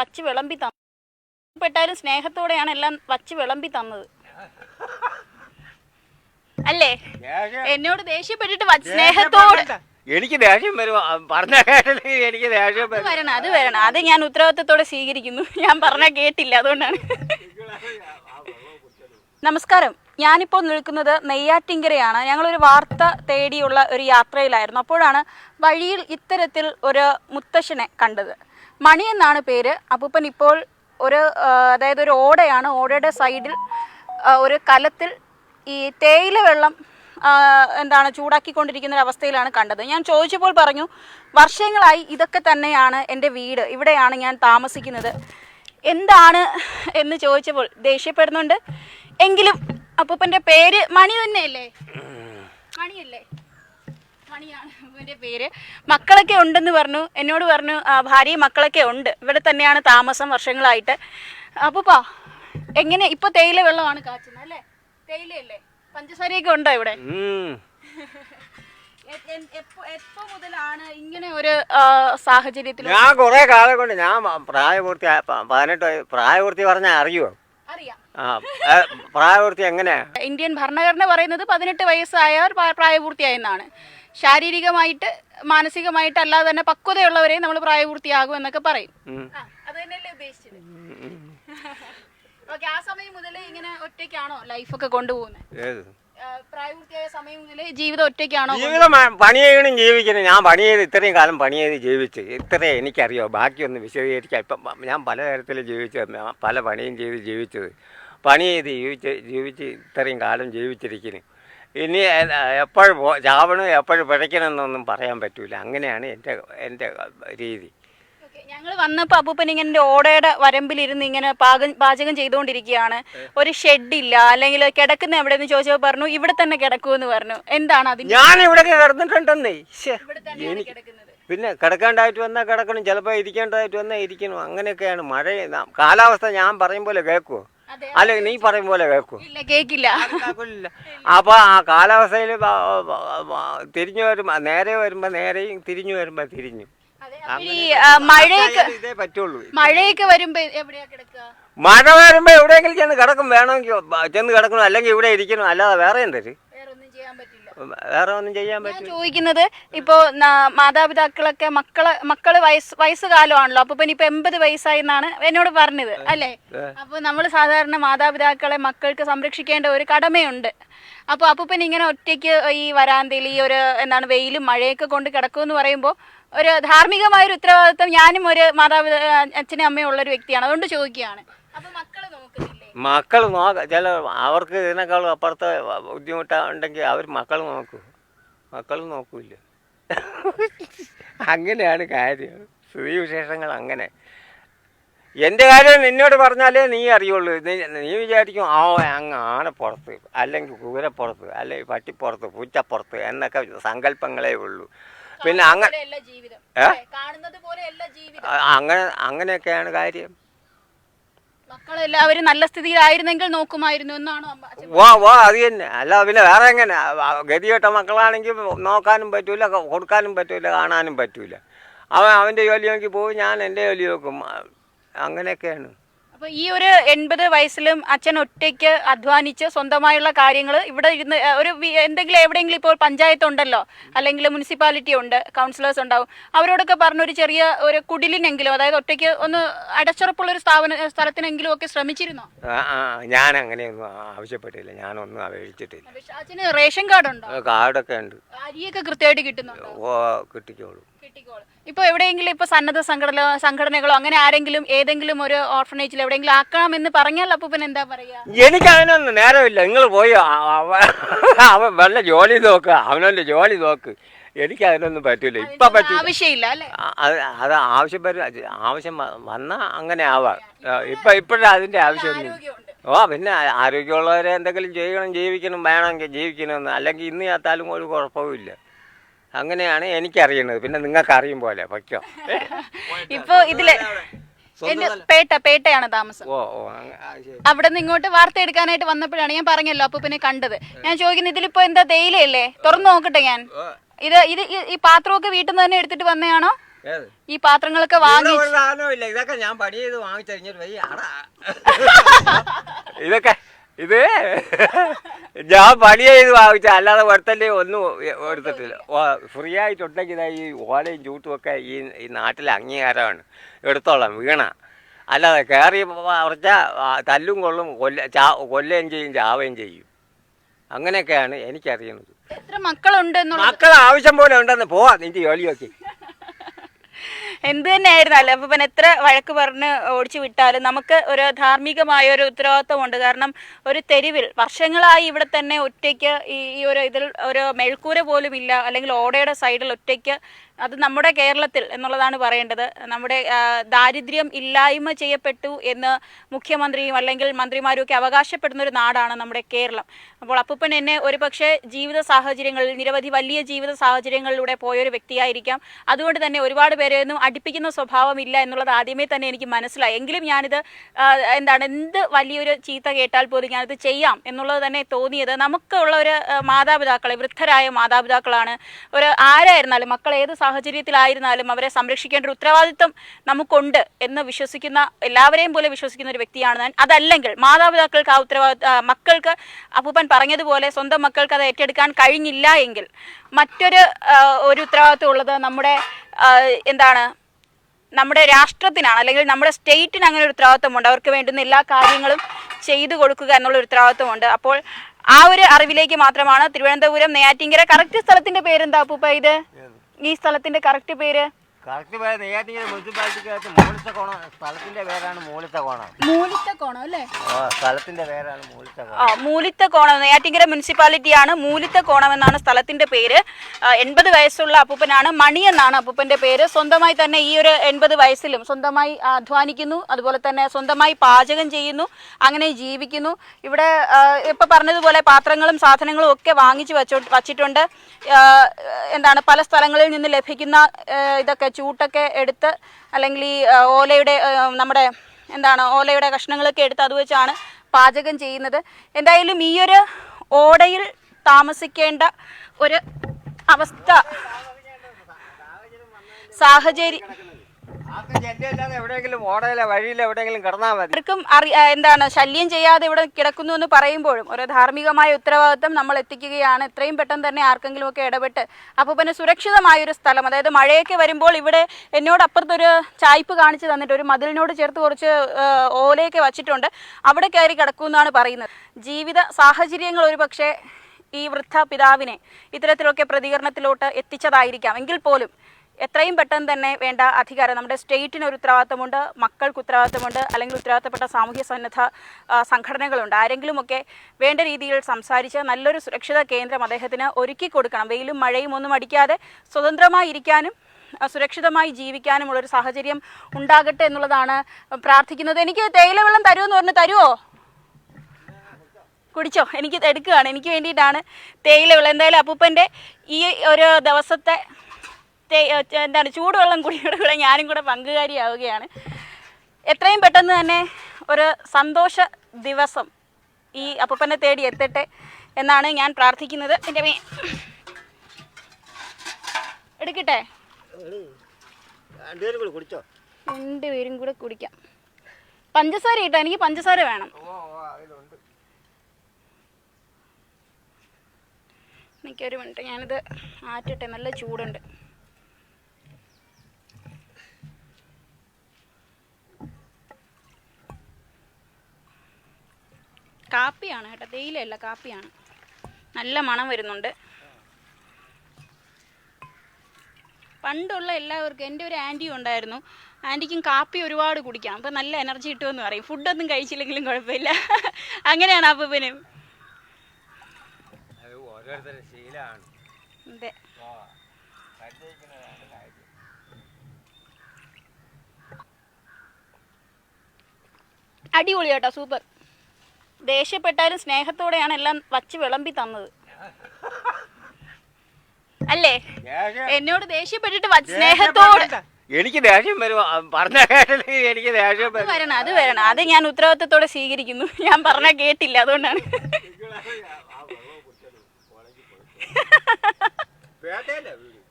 വച്ച് വിളമ്പി തന്നു. പെട്ടാലും സ്നേഹത്തോടെയാണ് എല്ലാം വച്ച് വിളമ്പി തന്നത്. അല്ലേ? എന്നോട് ദേഷ്യപ്പെട്ടിട്ട് സ്നേഹത്തോട് എനിക്ക് ദേഷ്യം വരും. പറഞ്ഞ കേട്ടില്ലെങ്കിൽ എനിക്ക് ദേഷ്യം വരും. വരണം അത് വരണം. അത് ഞാൻ ഉത്തരവാദിത്തത്തോടെ സ്വീകരിക്കുന്നു. ഞാൻ പറഞ്ഞ കേട്ടില്ല അതുകൊണ്ടാണ്. നമസ്കാരം. ഞാനിപ്പോൾ നിൽക്കുന്നത് നെയ്യാറ്റിങ്കരയാണ്. ഞങ്ങളൊരു വാർത്ത തേടിയുള്ള ഒരു യാത്രയിലായിരുന്നു. അപ്പോഴാണ് വഴിയിൽ ഇത്തരത്തിൽ ഒരു മുത്തശ്ശനെ കണ്ടത്. മണി എന്നാണ് പേര്. അപ്പൂപ്പൻ ഇപ്പോൾ ഒരു അതായത് ഒരു ഓടയാണ്. ഓടയുടെ സൈഡിൽ ഒരു കലത്തിൽ ഈ തേയില വെള്ളം എന്താണ് ചൂടാക്കിക്കൊണ്ടിരിക്കുന്ന ഒരു അവസ്ഥയിലാണ് കണ്ടത്. ഞാൻ ചോദിച്ചപ്പോൾ പറഞ്ഞു വർഷങ്ങളായി ഇതൊക്കെ തന്നെയാണ് എന്റെ വീട്. ഇവിടെയാണ് ഞാൻ താമസിക്കുന്നത്. എന്താണ്? എന്ന് ചോദിച്ചപ്പോൾ ദേഷ്യപ്പെടുന്നുണ്ട്. എങ്കിലും അപ്പൂപ്പന്റെ പേര് മണി തന്നെയല്ലേ മണിയല്ലേ? അപ്പൂപ്പന്റെ പേര് മക്കളൊക്കെ ഉണ്ടെന്ന് പറഞ്ഞു. എന്നോട് പറഞ്ഞു ഭാര്യ ഭാര്യയും മക്കളൊക്കെ ഉണ്ട്. ഇവിടെ തന്നെയാണ് താമസം വർഷങ്ങളായിട്ട്. അപ്പൂപ്പാ എങ്ങനെ? ഇപ്പൊ തേയില വെള്ളമാണ് കാച്ചുന്നത് അല്ലേ? തേയിലയല്ലേ? പഞ്ചസാരയൊക്കെ ഉണ്ടോ ഇവിടെ? എപ്പോ മുതലാണ് ഇങ്ങനെ ഒരു സാഹചര്യത്തിൽ ഞാൻ കുറെ കാലം കൊണ്ട് ഞാൻ പ്രായപൂർത്തി പതിനെട്ട് പ്രായപൂർത്തി പറഞ്ഞാൽ അറിയുമോ അറിയാം. പ്രായപൂർത്തി എങ്ങനെയാ? ഇന്ത്യൻ ഭരണഘടന പറയുന്നത് പതിനെട്ട് വയസ്സായവർ പ്രായപൂർത്തിയായെന്നാണ്. ശാരീരികമായിട്ട് മാനസികമായിട്ട് അല്ലാതെ തന്നെ പക്വതയുള്ളവരെ നമ്മൾ പ്രായപൂർത്തിയാകും എന്നൊക്കെ പറയും. അത് തന്നെയല്ലേ ഉദ്ദേശിച്ചത്. ഓക്കെ ആ സമയം മുതൽ ഇങ്ങനെ ഒറ്റയ്ക്കാണോ ലൈഫൊക്കെ കൊണ്ടുപോകുന്നത് ഏത്? പ്രായപൂർത്തിയായ സമയം മുതൽ ജീവിതം ഒറ്റയ്ക്കാണോ ജീവിതം പണി ചെയ്യണം ജീവിക്കണം. ഞാൻ പണി ചെയ്ത് ഇത്രയും കാലം പണി ചെയ്ത് ജീവിച്ച്. ഇത്രയും എനിക്കറിയോ. ബാക്കിയൊന്ന് വിശദീകരിക്കാം ഇപ്പം ഞാൻ പലതരത്തിൽ ജീവിച്ചത് പല പണിയും ചെയ്ത് ജീവിച്ചത്. പണി ചെയ്ത് ജീവിച്ച് ജീവിച്ച് ഇത്രയും കാലം ജീവിച്ചിരിക്കുന്നു. ഇനി എപ്പോഴും ചാവണം എപ്പോഴും പിഴയ്ക്കണം എന്നൊന്നും പറയാൻ പറ്റൂല. അങ്ങനെയാണ് എന്റെ എന്റെ രീതി. ഞങ്ങൾ വന്നപ്പോൾ അപ്പൂപ്പൻ ഇങ്ങനെ ഓടയുടെ വരമ്പിലിരുന്ന് ഇങ്ങനെ പാകം പാചകം ചെയ്തുകൊണ്ടിരിക്കുകയാണ് ഒരു ഷെഡില്ല അല്ലെങ്കിൽ കിടക്കുന്ന എവിടെ എന്ന് ചോദിച്ചപ്പോൾ പറഞ്ഞു ഇവിടെ തന്നെ കിടക്കുമെന്ന് പറഞ്ഞു. എന്താണ് അത് ഞാൻ ഇവിടെ കിടന്നിട്ടുണ്ടെന്നേ. പിന്നെ കിടക്കേണ്ടതായിട്ട് വന്നാൽ കിടക്കണം ചിലപ്പോൾ ഇരിക്കേണ്ടതായിട്ട് വന്നാൽ ഇരിക്കണം. അങ്ങനെയൊക്കെയാണ് മഴ കാലാവസ്ഥ ഞാൻ പറയും പോലെ കേൾക്കുമോ അല്ലെങ്കിൽ നീ പറയും പോലെ കേൾക്കുമോ ഇല്ല കേക്കില്ല. കേൾക്കില്ല അപ്പോൾ ആ കാലാവസ്ഥയിൽ തിരിഞ്ഞു വരുമ്പോൾ നേരെ വരുമ്പോൾ നേരെയും തിരിഞ്ഞു വരുമ്പോൾ തിരിഞ്ഞു. മഴയൊക്കെ ഇതേ പറ്റുള്ളൂ. മഴയൊക്കെ വരുമ്പോ എവിടെയാ കിടക്കുക? മഴ വരുമ്പോൾ എവിടെയെങ്കിലും ചെന്ന് കിടക്കും വേണമെങ്കിൽ ചെന്ന് കിടക്കണം അല്ലെങ്കിൽ ഇവിടെ ഇരിക്കണം അല്ലാതെ വേറെ എന്തര്? വേറെ ഒന്നും ചെയ്യാൻ ഞാൻ പറ്റില്ല ചോദിക്കുന്നത് ഇപ്പോ ന- മാതാപിതാക്കളൊക്കെ മക്കൾ മക്കൾ വയസ്സ് വയസ്സുകാലമാണല്ലോ അപ്പൊ പിന്നെ ഇപ്പൊ എൺപത് വയസ്സായി എന്നാണ് എന്നോട് പറഞ്ഞത് അല്ലേ? അപ്പൊ നമ്മൾ സാധാരണ മാതാപിതാക്കളെ മക്കൾക്ക് സംരക്ഷിക്കേണ്ട ഒരു കടമയുണ്ട്. അപ്പൊ അപ്പൂപ്പൻ ഇങ്ങനെ ഒറ്റയ്ക്ക് ഈ വരാന്തയിൽ ഈ ഒരു എന്താണ് വെയിലും മഴയൊക്കെ കൊണ്ട് കിടക്കുമെന്ന് പറയുമ്പോൾ ഒരു ധാർമ്മികമായ ഒരു ഉത്തരവാദിത്വം ഞാനും ഒരു മാതാപിതാ അച്ഛനും അമ്മയും ഉള്ള ഒരു വ്യക്തിയാണ്. അതുകൊണ്ട് ചോദിക്കുകയാണ്. മക്കൾ നോക്ക ചില അവർക്ക് ഇതിനേക്കാളും അപ്പുറത്തെ ബുദ്ധിമുട്ടുണ്ടെങ്കിൽ അവർ മക്കൾ നോക്കും. മക്കൾ നോക്കൂല അങ്ങനെയാണ് കാര്യം. സ്ത്രീ വിശേഷങ്ങൾ അങ്ങനെ. എന്റെ കാര്യം നിന്നോട് പറഞ്ഞാലേ നീ അറിയുള്ളൂ. നീ നീ വിചാരിക്കും ആ അങ്ങ് ആനപ്പുറത്ത് അല്ലെങ്കിൽ കുതിരപ്പുറത്ത് അല്ലെങ്കിൽ പട്ടിപ്പുറത്ത് പൂച്ചപ്പുറത്ത് എന്നൊക്കെ സങ്കല്പങ്ങളേ ഉള്ളൂ. പിന്നെ അങ്ങനെ അങ്ങനെ അങ്ങനെയൊക്കെയാണ് കാര്യം. മക്കളെല്ലാവരും നല്ല സ്ഥിതിയിലായിരുന്നെങ്കിൽ നോക്കുമായിരുന്നു എന്നാണ് വാ വാ അത് തന്നെ. അല്ല പിന്നെ വേറെ എങ്ങനെ? ഗതികെട്ട മക്കളാണെങ്കിൽ നോക്കാനും പറ്റൂല കൊടുക്കാനും പറ്റൂല കാണാനും പറ്റൂല. അവൻ അവന്റെ ജോലി നോക്കി പോകും ഞാൻ എന്റെ ജോലി നോക്കും അങ്ങനെയൊക്കെയാണ്. അപ്പൊ ഈ ഒരു എൺപത് വയസ്സിലും അച്ഛൻ ഒറ്റയ്ക്ക് അധ്വാനിച്ച് സ്വന്തമായുള്ള കാര്യങ്ങൾ ഇവിടെ ഇരുന്ന് ഒരു വി- എന്തെങ്കിലും എവിടെയെങ്കിലും ഇപ്പോൾ പഞ്ചായത്ത് ഉണ്ടല്ലോ അല്ലെങ്കിൽ മുനിസിപ്പാലിറ്റി ഉണ്ട് കൗൺസിലേഴ്സ് ഉണ്ടാവും അവരോടൊക്കെ പറഞ്ഞ ഒരു ചെറിയ ഒരു കുടിലിനെങ്കിലും അതായത് ഒറ്റയ്ക്ക് ഒന്ന് അടച്ചുറപ്പുള്ള ഒരു സ്ഥാപന സ്ഥലത്തിനെങ്കിലും ഒക്കെ ശ്രമിച്ചിരുന്നോ? ആ ആ ഞാൻ അങ്ങനെയൊന്നും ആവശ്യപ്പെട്ടില്ല ഞാനൊന്നും അപേക്ഷിച്ചിട്ടില്ല. പക്ഷെ അച്ഛന് റേഷൻ കാർഡ് ഉണ്ടോ കാർഡൊക്കെ ഉണ്ട്. അരിയൊക്കെ കൃത്യമായിട്ട് കിട്ടുന്നുണ്ടോ? ഓ കിട്ടിക്കോളൂ. കിട്ടിക്കോളും. ഇപ്പോൾ എവിടെയെങ്കിലും ഇപ്പൊ സന്നദ്ധ സംഘടന സംഘടനകളോ അങ്ങനെ ആരെങ്കിലും ഏതെങ്കിലും ഒരു ഓർഫനേജിൽ എവിടെയെങ്കിലും ആക്കണമെന്ന് പറഞ്ഞാൽ അപ്പൂപ്പൻ എന്താ പറയാ? എനിക്ക് അതിനൊന്നും നേരമില്ല. നിങ്ങൾ പോയി അവ- അവൻ വല്ല ജോലി നോക്ക്. അവനവന്റെ ജോലി നോക്ക്. എനിക്ക് അതിനൊന്നും പറ്റൂല ഇപ്പൊ പറ്റൂല. ആവശ്യമില്ല അല്ലേ? അത് അത് ആവശ്യം വരും. അത് ആവശ്യം വന്നാ അങ്ങനെ ആവാം. ഇപ്പൊ ഇപ്പോഴും അതിന്റെ ആവശ്യമൊന്നും ആരോഗ്യമുണ്ട്. ഓ പിന്നെ ആരോഗ്യമുള്ളവരെ എന്തെങ്കിലും ചെയ്യണം ജീവിക്കണം വേണമെങ്കിൽ ജീവിക്കണമെന്ന്. അല്ലെങ്കിൽ ഇന്ന് ചാത്താലും ഒരു കുഴപ്പമില്ല അങ്ങനെയാണ് എനിക്കറിയണത് പിന്നെ നിങ്ങൾക്ക് അറിയും പോലെ. പൊയ്ക്കോ. ഇപ്പൊ ഇതിൽ എന്റെ പേട്ട പേട്ടയാണ് താമസം. ഓ ഓ അങ്ങ- ആ, ശരി. അവിടെ നിന്ന് ഇങ്ങോട്ട് വാർത്ത എടുക്കാനായിട്ട് വന്നപ്പോഴാണ് ഞാൻ പറഞ്ഞല്ലോ അപ്പൂപ്പനെ കണ്ടത്. ഞാൻ ചോദിക്കുന്നത് ഇതിലിപ്പോ എന്താ തേയിലയല്ലേ തുറന്നു നോക്കട്ടെ ഞാൻ. ഇത് ഇത് ഈ- ഈ പാത്രമൊക്കെ വീട്ടിൽ നിന്ന് തന്നെ എടുത്തിട്ട് വന്നതാണോ? ഏത്? ഈ പാത്രങ്ങളൊക്കെ ഇവിടെ വാങ്ങി ഒരു സാധനവും ഇതൊക്കെ ഞാൻ പണി ചെയ്ത് വാങ്ങിച്ചറിഞ്ഞിട്ട് ഇതൊക്കെ ഇത്? ഞാൻ പണി ചെയ്ത് വാങ്ങിച്ച അല്ലാതെ ഒരുത്തല്ലേ ഒന്നും എടുത്തിട്ടില്ല. ഫ്രീ ആയിട്ടുണ്ടെങ്കിൽ ഈ ഓലയും ചൂട്ടും ഒക്കെ ഈ ഈ നാട്ടിലെ അംഗീകാരമാണ്. എടുത്തോളാം വീണ. അല്ലാതെ കയറി കുറച്ചാൽ തല്ലും കൊള്ളും കൊല്ല ചാ കൊല്ലുകയും ചെയ്യും ചാവുകയും ചെയ്യും. അങ്ങനെയൊക്കെയാണ് എനിക്കറിയുന്നത്. മക്കളുണ്ട് മക്കൾ ആവശ്യം പോലെ ഉണ്ടെന്ന് പോവാ നിന്റെ ജോലിയൊക്കെ. എന്ത് തന്നെയായിരുന്നാലും അപ്പൊ പിന്നെ എത്ര വഴക്ക് പറഞ്ഞ് ഓടിച്ചു വിട്ടാലും നമുക്ക് ഒരു ധാർമ്മികമായ ഒരു ഉത്തരവാദിത്വമുണ്ട് കാരണം ഒരു തെരുവിൽ വർഷങ്ങളായി ഇവിടെ തന്നെ ഒറ്റയ്ക്ക് ഈ ഈ ഒരു ഇതിൽ ഒരു മെഴുക്കൂര പോലും ഇല്ല. അല്ലെങ്കിൽ ഓടയുടെ സൈഡിൽ ഒറ്റയ്ക്ക് അത് നമ്മുടെ കേരളത്തിൽ എന്നുള്ളതാണ് പറയേണ്ടത്. നമ്മുടെ ദാരിദ്ര്യം ഇല്ലായ്മ ചെയ്യപ്പെട്ടു എന്ന് മുഖ്യമന്ത്രിയും അല്ലെങ്കിൽ മന്ത്രിമാരും ഒക്കെ അവകാശപ്പെടുന്ന ഒരു നാടാണ് നമ്മുടെ കേരളം. അപ്പോൾ അപ്പൂപ്പൻ എന്നെ ഒരുപക്ഷെ ജീവിത സാഹചര്യങ്ങളിൽ നിരവധി വലിയ ജീവിത സാഹചര്യങ്ങളിലൂടെ പോയൊരു വ്യക്തിയായിരിക്കാം. അതുകൊണ്ട് തന്നെ ഒരുപാട് പേരെയൊന്നും അടുപ്പിക്കുന്ന സ്വഭാവമില്ല എന്നുള്ളത് ആദ്യമേ തന്നെ എനിക്ക് മനസ്സിലായി. എങ്കിലും ഞാനിത് എന്താണ് എന്ത് വലിയൊരു ചീത്ത കേട്ടാൽ പോലും ഞാനിത് ചെയ്യാം എന്നുള്ളത് തന്നെ തോന്നിയത് നമുക്കുള്ള ഒരു മാതാപിതാക്കളെ വൃദ്ധരായ മാതാപിതാക്കളാണ്. ഒരു ആരായിരുന്നാലും മക്കൾ ഏത് സാഹചര്യത്തിലായിരുന്നാലും അവരെ സംരക്ഷിക്കേണ്ട ഒരു ഉത്തരവാദിത്വം നമുക്കുണ്ട് എന്ന് വിശ്വസിക്കുന്ന എല്ലാവരെയും പോലെ വിശ്വസിക്കുന്ന ഒരു വ്യക്തിയാണ് ഞാൻ. അതല്ലെങ്കിൽ മാതാപിതാക്കൾക്ക് ആ ഉത്തരവാദിത്വ മക്കൾക്ക് അപ്പൂപ്പൻ പറഞ്ഞതുപോലെ സ്വന്തം മക്കൾക്ക് അത് ഏറ്റെടുക്കാൻ കഴിഞ്ഞില്ല എങ്കിൽ മറ്റൊരു ഒരു ഉത്തരവാദിത്വം ഉള്ളത് നമ്മുടെ എന്താണ് നമ്മുടെ രാഷ്ട്രത്തിനാണ് അല്ലെങ്കിൽ നമ്മുടെ സ്റ്റേറ്റിന് അങ്ങനെ ഒരു ഉത്തരവാദിത്വമുണ്ട്. അവർക്ക് വേണ്ടുന്ന എല്ലാ കാര്യങ്ങളും ചെയ്തു കൊടുക്കുക എന്നുള്ള ഒരു ഉത്തരവാദിത്വമുണ്ട്. അപ്പോൾ ആ ഒരു അറിവിലേക്ക് മാത്രമാണ് തിരുവനന്തപുരം നെയ്യാറ്റിങ്കര. കറക്റ്റ് സ്ഥലത്തിന്റെ പേരെന്താ അപ്പൂപ്പ ഇത്? ഈ സ്ഥലത്തിന്റെ കറക്റ്റ് പേര്? കറക്റ്റ് പേര് നെയ്യാറ്റിങ്കര മുനിസിപ്പാലിറ്റിക്കകത്ത് സ്ഥലത്തിന്റെ പേരാണ് മൂലിത്തക്കോണം അല്ലേ? ആ സ്ഥലത്തിന്റെ പേരാണ് ആ മൂലിത്തക്കോണം നെയ്യാറ്റിങ്കര മുനിസിപ്പാലിറ്റിയാണ് മൂലിത്തക്കോണം എന്നാണ് സ്ഥലത്തിന്റെ പേര്. എൺപത് വയസ്സുള്ള അപ്പൂപ്പനാണ് മണി എന്നാണ് അപ്പൂപ്പന്റെ പേര്. സ്വന്തമായി തന്നെ ഈ ഒരു എൺപത് വയസ്സിലും സ്വന്തമായി അധ്വാനിക്കുന്നു അതുപോലെ തന്നെ സ്വന്തമായി പാചകം ചെയ്യുന്നു അങ്ങനെ ജീവിക്കുന്നു. ഇവിടെ ഇപ്പൊ പറഞ്ഞതുപോലെ പാത്രങ്ങളും സാധനങ്ങളും ഒക്കെ വാങ്ങിച്ചു വച്ചോ വച്ചിട്ടുണ്ട്. എന്താണ് പല സ്ഥലങ്ങളിൽ നിന്ന് ലഭിക്കുന്ന ഇതൊക്കെ ചൂട്ടൊക്കെ എടുത്ത് അല്ലെങ്കിൽ ഈ ഓലയുടെ നമ്മുടെ എന്താണ് ഓലയുടെ കഷ്ണങ്ങളൊക്കെ എടുത്ത് അത് വെച്ചാണ് പാചകം ചെയ്യുന്നത്. എന്തായാലും ഈ ഒരു ഓടയിൽ താമസിക്കേണ്ട ഒരു അവസ്ഥ സാഹചര്യം ആർക്കും എന്താണ് ശല്യം ചെയ്യാതെ ഇവിടെ കിടക്കുന്നു എന്ന് പറയുമ്പോഴും ഒരു ധാർമ്മികമായ ഉത്തരവാദിത്വം നമ്മൾ എത്തിക്കുകയാണ്. എത്രയും പെട്ടെന്ന് തന്നെ ആർക്കെങ്കിലും ഒക്കെ ഇടപെട്ട് അപ്പൊ പിന്നെ സുരക്ഷിതമായ ഒരു സ്ഥലം അതായത് മഴയൊക്കെ വരുമ്പോൾ ഇവിടെ എന്നോട് അപ്പുറത്തൊരു ചായ്പ് കാണിച്ചു തന്നിട്ട് ഒരു മതിലിനോട് ചേർത്ത് കുറച്ച് ഓലയൊക്കെ വച്ചിട്ടുണ്ട്. അവിടെ കയറി കിടക്കുമെന്നാണ് പറയുന്നത്. ജീവിത സാഹചര്യങ്ങൾ ഒരു ഈ വൃദ്ധ പിതാവിനെ ഇത്തരത്തിലൊക്കെ പ്രതികരണത്തിലോട്ട് എത്തിച്ചതായിരിക്കാം. എങ്കിൽ പോലും എത്രയും പെട്ടെന്ന് തന്നെ വേണ്ട അധികാരം. നമ്മുടെ സ്റ്റേറ്റിന് ഒരു ഉത്തരവാദിത്തമുണ്ട് മക്കൾക്ക് ഉത്തരവാദിത്തമുണ്ട് അല്ലെങ്കിൽ ഉത്തരവാദിത്തപ്പെട്ട സാമൂഹ്യ സന്നദ്ധ സംഘടനകളുണ്ട്. ആരെങ്കിലുമൊക്കെ വേണ്ട രീതിയിൽ സംസാരിച്ച് നല്ലൊരു സുരക്ഷിത കേന്ദ്രം അദ്ദേഹത്തിന് ഒരുക്കി കൊടുക്കണം. വെയിലും മഴയും ഒന്നും അടിക്കാതെ സ്വതന്ത്രമായി ഇരിക്കാനും സുരക്ഷിതമായി സുരക്ഷിതമായി ജീവിക്കാനുമുള്ളൊരു സാഹചര്യം ഉണ്ടാകട്ടെ എന്നുള്ളതാണ് പ്രാർത്ഥിക്കുന്നത്. എനിക്ക് തേയില വെള്ളം തരുമെന്ന് പറഞ്ഞ് തരുമോ കുടിച്ചോ? എനിക്ക് എടുക്കുകയാണ്. എനിക്ക് വേണ്ടിയിട്ടാണ് തേയില വെള്ളം. എന്തായാലും അപ്പൂപ്പന്റെ ഈ ഒരു ദിവസത്തെ ഏ, എന്താണ് ചൂടുവെള്ളം കുടിയുടെ കൂടെ ഞാനും കൂടെ പങ്കുകാരിയാവുകയാണ്. എത്രയും പെട്ടെന്ന് തന്നെ ഒരു സന്തോഷ ദിവസം ഈ അപ്പനെ തേടി എത്തട്ടെ എന്നാണ് ഞാൻ പ്രാർത്ഥിക്കുന്നത്. എന്റെ മീ എടുക്കട്ടെ? രണ്ടുപേരും കൂടി കുടിക്കാം. പഞ്ചസാര ഇട്ടോ? എനിക്ക് പഞ്ചസാര വേണം. എനിക്കൊരു മിനിറ്റ് ഞാനിത് ആറ്റട്ടെ. നല്ല ചൂടുണ്ട്. കാപ്പിയാണ് കേട്ടോ തേയിലയല്ല കാപ്പിയാണ്. നല്ല മണം വരുന്നുണ്ട്. പണ്ടുള്ള എല്ലാവർക്കും എന്റെ ഒരു ആന്റിയും ഉണ്ടായിരുന്നു. ആന്റിക്കും കാപ്പി ഒരുപാട് കുടിക്കാം. അപ്പം നല്ല എനർജി കിട്ടുമെന്ന് പറയും. ഫുഡൊന്നും കഴിച്ചില്ലെങ്കിലും കുഴപ്പമില്ല. അങ്ങനെയാണ് അതെ പരിചയിക്കുന്നതാണ് അടിപൊളി കേട്ടോ സൂപ്പർ. ദേഷ്യപ്പെട്ടാലും സ്നേഹത്തോടെയാണ് എല്ലാം വച്ച് വിളമ്പി തന്നത്. അല്ലേ? എന്നോട് ദേഷ്യപ്പെട്ടിട്ട് വച്ച് സ്നേഹത്തോട് എനിക്ക് ദേഷ്യം വരും പറഞ്ഞ എനിക്ക് ദേഷ്യം വരും. വരണം അത് വരണം. അത് ഞാൻ ഉത്തരവാദിത്തത്തോടെ സ്വീകരിക്കുന്നു. ഞാൻ പറഞ്ഞ കേട്ടില്ല അതുകൊണ്ടാണ്.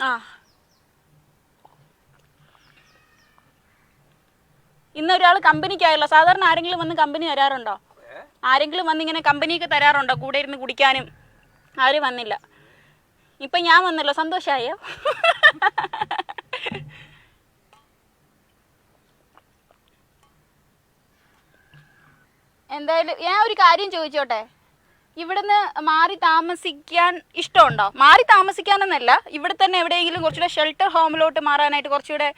ആ. ഇന്ന് ഒരാൾ കമ്പനിക്കായല്ലോ സാധാരണ ആരെങ്കിലും വന്ന് കമ്പനി തരാറുണ്ടോ ആരെങ്കിലും വന്ന് ഇങ്ങനെ കമ്പനിയൊക്കെ തരാറുണ്ടോ? കൂടെ ഇരുന്ന് കുടിക്കാനും. ആരും വന്നില്ല. ഇപ്പൊ ഞാൻ വന്നല്ലോ. സന്തോഷായോ? എന്തായാലും ഞാൻ ഒരു കാര്യം ചോദിച്ചോട്ടെ? ഇവിടുന്ന് മാറി താമസിക്കാൻ ഇഷ്ടമുണ്ടോ? മാറി താമസിക്കാനെന്നല്ല. ഇവിടെ തന്നെ എവിടെയെങ്കിലും കുറച്ചുകൂടെ ഷെൽട്ടർ ഹോമിലോട്ട് മാറാനായിട്ട് കുറച്ചുകൂടെ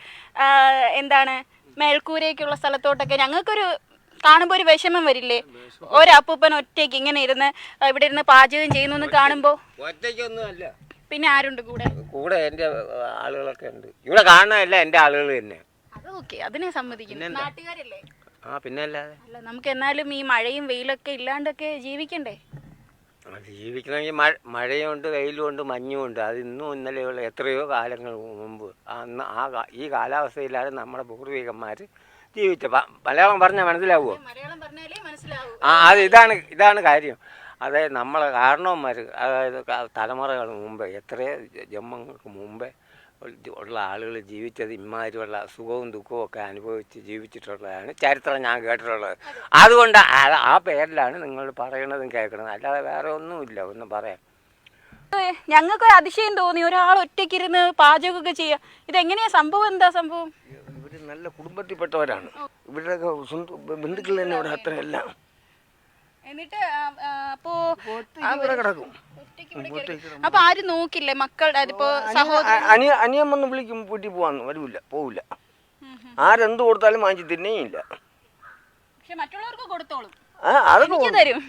എന്താണ് മേൽക്കൂരയൊക്കെയുള്ള സ്ഥലത്തോട്ടൊക്കെ ഞങ്ങൾക്കൊരു കാണുമ്പോൾ ഒരു വിഷമം വരില്ലേ? ഒരപ്പൂപ്പൻ ഒറ്റയ്ക്ക് ഇങ്ങനെ ഇരുന്ന് ഇവിടെ ഇരുന്ന് പാചകം ചെയ്യുന്നു എന്ന് കാണുമ്പോൾ പിന്നെ ആരുണ്ട് കൂടെ? കൂടെ എന്റെ ആളുകളൊക്കെ ഉണ്ട്. ഇവിടെ കാണുന്നതല്ല എന്റെ ആളുകൾ തന്നെ. അത് ഓക്കെ അതിനെ സമ്മതിക്കുന്നു. നാട്ടുകാരല്ലേ? ആ പിന്നെ അല്ലാതെ. അല്ല നമുക്ക് എന്നാലും ഈ മഴയും വെയിലൊക്കെ ഇല്ലാണ്ടൊക്കെ ജീവിക്കണ്ടേ? ജീവിക്കണമെങ്കിൽ മഴ മഴയുണ്ട് വെയിലുമുണ്ട് മഞ്ഞുമുണ്ട് അത് ഇന്നും ഇന്നലെയുള്ള എത്രയോ കാലങ്ങൾ മുമ്പ്. അന്ന് ആ ഈ കാലാവസ്ഥയിലാണ് നമ്മുടെ പൂർവികന്മാർ ജീവിച്ച മലയാളം പറഞ്ഞാൽ മനസ്സിലാവുമോ മലയാളം പറഞ്ഞാലേ മനസ്സിലാവൂ. ആ അത് ഇതാണ് ഇതാണ് കാര്യം. അതായത് നമ്മളെ കാരണവന്മാർ അതായത് തലമുറകൾ മുമ്പേ എത്രയോ ജന്മങ്ങൾക്ക് മുമ്പേ ഉള്ള ആളുകൾ ജീവിച്ചത് ഇമാതിരിയുള്ള സുഖവും ദുഃഖവും ഒക്കെ അനുഭവിച്ച് ജീവിച്ചിട്ടുള്ളതാണ് ചരിത്രം ഞാൻ കേട്ടിട്ടുള്ളത്. അതുകൊണ്ട് ആ- പേരിലാണ് നിങ്ങൾ പറയണതും കേൾക്കണതും. അല്ലാതെ വേറെ ഒന്നുമില്ല ഒന്നും പറയാം. ഞങ്ങൾക്ക് അതിശയം തോന്നി. ഒരാൾ ഒറ്റയ്ക്കിരുന്ന് പാചകമൊക്കെ ചെയ്യുക ഇതെങ്ങനെയാ സംഭവം? എന്താ സംഭവം? നല്ല കുടുംബത്തിൽപ്പെട്ടവരാണ്. ഇവിടെ ബന്ധുക്കൾ തന്നെ ഇവിടെ എന്നിട്ട് അപ്പോ ഇവിടെ കിടക്കും. അപ്പൊ ആരും നോക്കില്ലേ മക്കളുടെ അതിപ്പോ സഹോദരൻ അ- അനിയ വന്ന് വിളിക്കും വീട്ടിൽ പോവാന്ന്. വരൂല പോവില്ല. ആരെന്ത് കൊടുത്താലും വാങ്ങിച്ചു തിന്നേയില്ല മറ്റുള്ളവർക്ക് കൊടുത്തോളും. അതൊക്കെ തരും.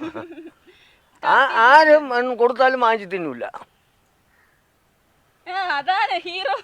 ആരും കൊടുത്താലും വാങ്ങിച്ചു തിന്നൂല അതാണ് ഹീറോ.